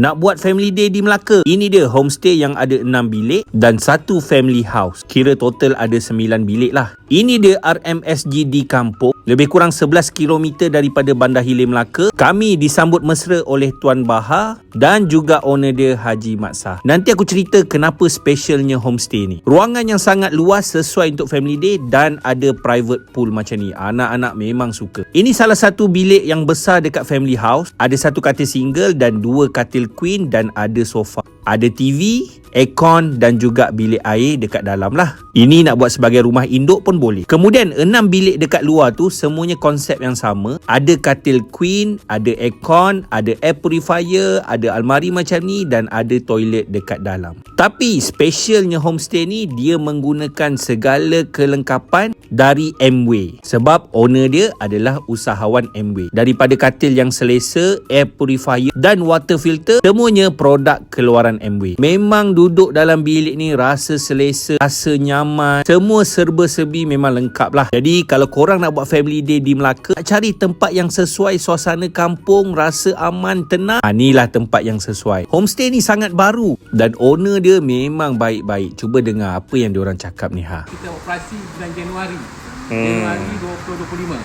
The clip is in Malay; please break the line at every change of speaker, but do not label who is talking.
Nak buat family day di Melaka? Ini dia homestay yang ada 6 bilik dan satu family house. Kira total ada 9 bilik lah. Ini dia RMSG di kampung. Lebih kurang 11 km daripada Bandar Hilir Melaka. Kami disambut mesra oleh Tuan Bahar dan juga owner dia Haji Matsah. Nanti aku cerita kenapa specialnya homestay ni. Ruangan yang sangat luas sesuai untuk family day dan ada private pool macam ni. Anak-anak memang suka. Ini salah satu bilik yang besar dekat family house. Ada satu katil single dan dua katil queen dan ada sofa. Ada TV, aircon dan juga bilik air dekat dalam lah. Ini nak buat sebagai rumah induk pun boleh. Kemudian enam bilik dekat luar tu semuanya konsep yang sama. Ada katil queen, ada aircon, ada air purifier, ada almari macam ni dan ada toilet dekat dalam. Tapi specialnya homestay ni dia menggunakan segala kelengkapan dari Amway. Sebab owner dia adalah usahawan Amway. Daripada katil yang selesa, air purifier dan water filter, semuanya produk keluaran Amway. Memang duduk dalam bilik ni rasa selesa, rasa nyaman, semua serba-serbi memang lengkap lah. Jadi kalau korang nak buat family day di Melaka, nak cari tempat yang sesuai suasana kampung, rasa aman, tenang, ha, inilah tempat yang sesuai. Homestay ni sangat baru dan owner dia memang baik-baik. Cuba dengar apa yang diorang cakap ni ha.
kita operasi bulan Januari. Hmm. Januari 2025.